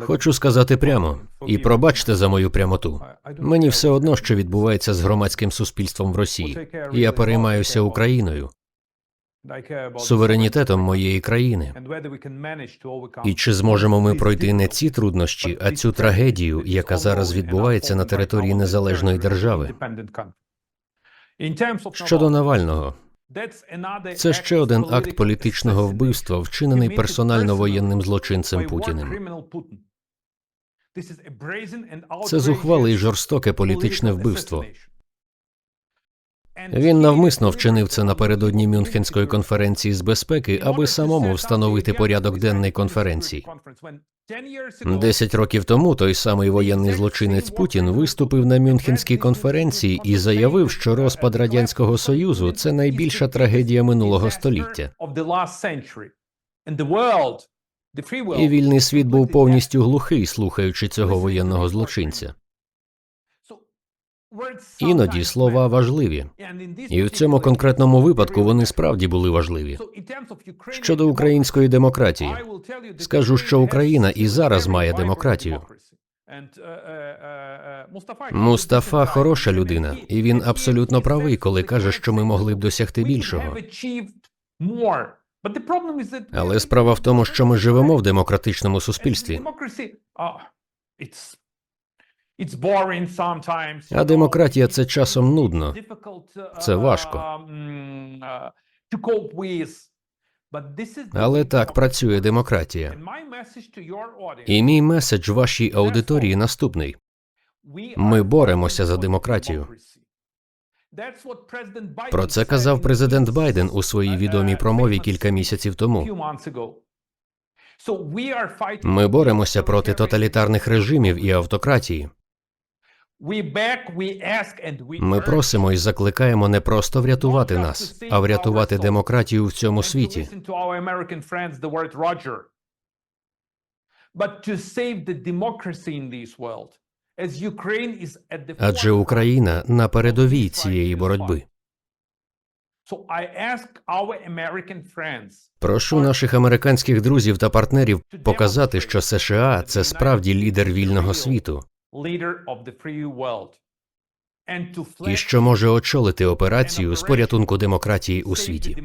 Хочу сказати прямо і пробачте за мою прямоту. Мені все одно, що відбувається з громадським суспільством в Росії. Я переймаюся Україною, суверенітетом моєї країни. І чи зможемо ми пройти не ці труднощі, а цю трагедію, яка зараз відбувається на території незалежної держави? Щодо Навального, це ще один акт політичного вбивства, вчинений персонально воєнним злочинцем Путіним. Це зухвале і жорстоке політичне вбивство. Він навмисно вчинив це напередодні Мюнхенської конференції з безпеки, аби самому встановити порядок денний конференції. Десять років тому той самий воєнний злочинець Путін виступив на Мюнхенській конференції і заявив, що розпад радянського союзу це найбільша трагедія минулого століття. І вільний світ був повністю глухий, слухаючи цього воєнного злочинця. Іноді слова важливі, і в цьому конкретному випадку вони справді були важливі. Щодо української демократії, скажу, що Україна і зараз має демократію. Мустафа хороша людина, і він абсолютно правий, коли каже, що ми могли б досягти більшого. Але справа в тому, що ми живемо в демократичному суспільстві. А демократія це часом нудно. Це важко. Але так працює демократія. І мій меседж вашій аудиторії наступний: ми боремося за демократію. Про це казав президент Байден у своїй відомій промові кілька місяців тому. Ми боремося проти тоталітарних режимів і автократії. Ми просимо і закликаємо не просто врятувати нас, а врятувати демократію в цьому світі. Адже Україна на передовій цієї боротьби. Прошу наших американських друзів та партнерів показати, що США це справді лідер вільного світу і що може очолити операцію з порятунку демократії у світі.